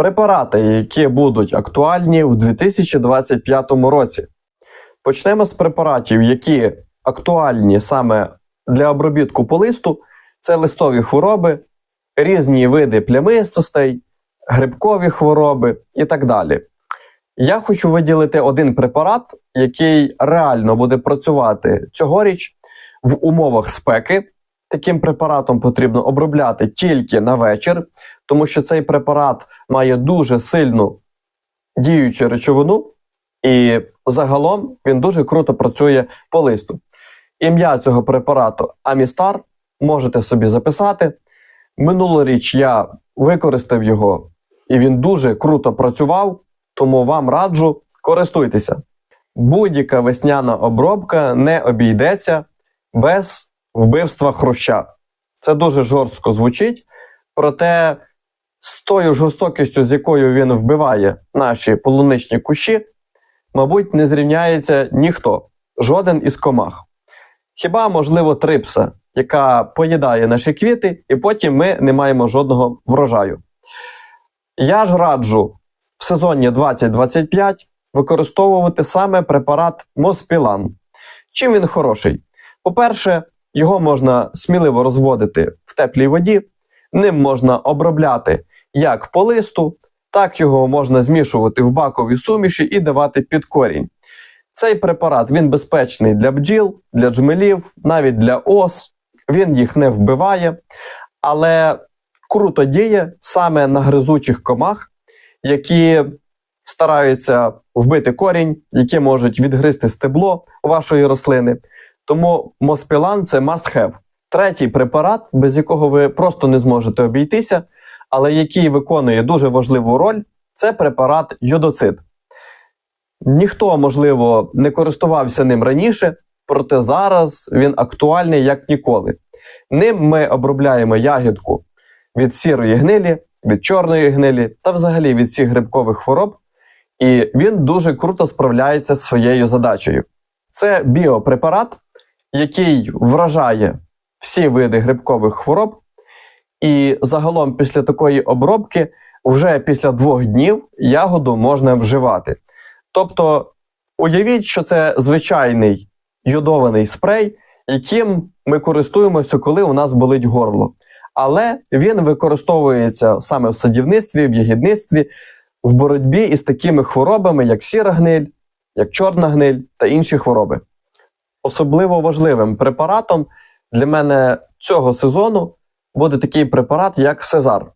Препарати, які будуть актуальні в 2025 році. Почнемо з препаратів, які актуальні саме для обробітку по листу. Це листові хвороби, різні види плямистостей, грибкові хвороби і так далі. Я хочу виділити один препарат, який реально буде працювати цьогоріч в умовах спеки. Таким препаратом потрібно обробляти тільки на вечір, тому що цей препарат має дуже сильну діючу речовину, і загалом він дуже круто працює по листу. Ім'я цього препарату Амістар можете собі записати. Минулоріч я використав його, і він дуже круто працював, тому вам раджу користуйтеся. Будь-яка весняна обробка не обійдеться без вбивства хруща. Це дуже жорстко звучить, проте з тою жорстокістю, з якою він вбиває наші полуничні кущі, мабуть, не зрівняється ніхто, жоден із комах. Хіба, можливо, трипса, яка поїдає наші квіти, і потім ми не маємо жодного врожаю. Я ж раджу в сезоні 2025 використовувати саме препарат Моспілан. Чим він хороший? По-перше, його можна сміливо розводити в теплій воді, ним можна обробляти як по листу, так його можна змішувати в баковій суміші і давати під корінь. Цей препарат він безпечний для бджіл, для джмелів, навіть для ос. Він їх не вбиває, але круто діє саме на гризучих комах, які стараються вбити корінь, які можуть відгризти стебло вашої рослини. Тому Моспілан це must have. Третій препарат, без якого ви просто не зможете обійтися, але який виконує дуже важливу роль, це препарат йодоцид. Ніхто, можливо, не користувався ним раніше, проте зараз він актуальний як ніколи. Ним ми обробляємо ягідку від сірої гнилі, від чорної гнилі та взагалі від всіх грибкових хвороб, і він дуже круто справляється з своєю задачею. Це біопрепарат, який вражає всі види грибкових хвороб, і загалом після такої обробки вже після двох днів ягоду можна вживати. Тобто, уявіть, що це звичайний йодований спрей, яким ми користуємося, коли у нас болить горло. Але він використовується саме в садівництві, в ягідництві, в боротьбі із такими хворобами, як сіра гниль, як чорна гниль та інші хвороби. Особливо важливим препаратом для мене цього сезону буде такий препарат, як Сезар.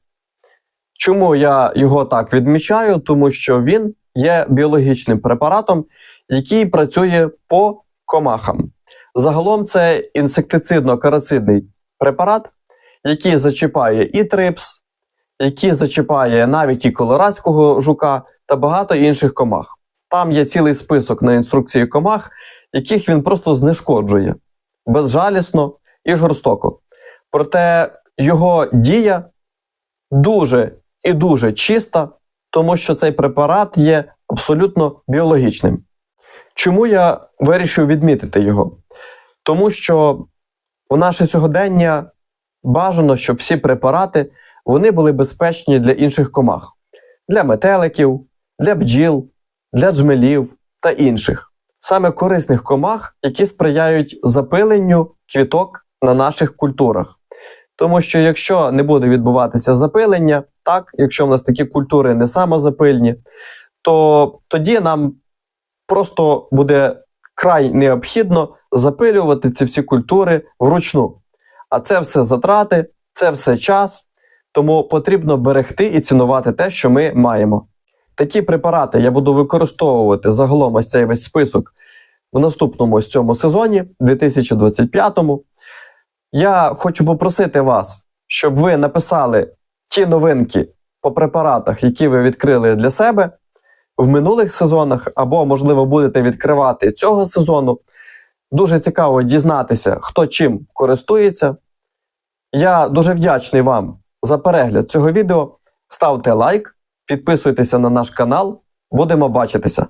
Чому я його так відмічаю? Тому що він є біологічним препаратом, який працює по комахам. Загалом це інсектицидно-карацидний препарат, який зачіпає і трипс, який зачіпає навіть і колорадського жука та багато інших комах. Там є цілий список на інструкції комах, яких він просто знешкоджує безжалісно і жорстоко. Проте його дія дуже і дуже чиста, тому що цей препарат є абсолютно біологічним. Чому я вирішив відмітити його? Тому що в наше сьогодення бажано, щоб всі препарати вони були безпечні для інших комах, для метеликів, для бджіл, для джмелів та інших, саме корисних комах, які сприяють запиленню квіток на наших культурах. Тому що якщо не буде відбуватися запилення, так, якщо в нас такі культури не самозапильні, то тоді нам просто буде край необхідно запилювати ці всі культури вручну. А це все затрати, це все час, тому потрібно берегти і цінувати те, що ми маємо. Такі препарати я буду використовувати загалом ось цей весь список в наступному ось цьому сезоні, 2025-му. Я хочу попросити вас, щоб ви написали ті новинки по препаратах, які ви відкрили для себе в минулих сезонах, або, можливо, будете відкривати цього сезону. Дуже цікаво дізнатися, хто чим користується. Я дуже вдячний вам за перегляд цього відео. Ставте лайк, підписуйтеся на наш канал. Будемо бачитися.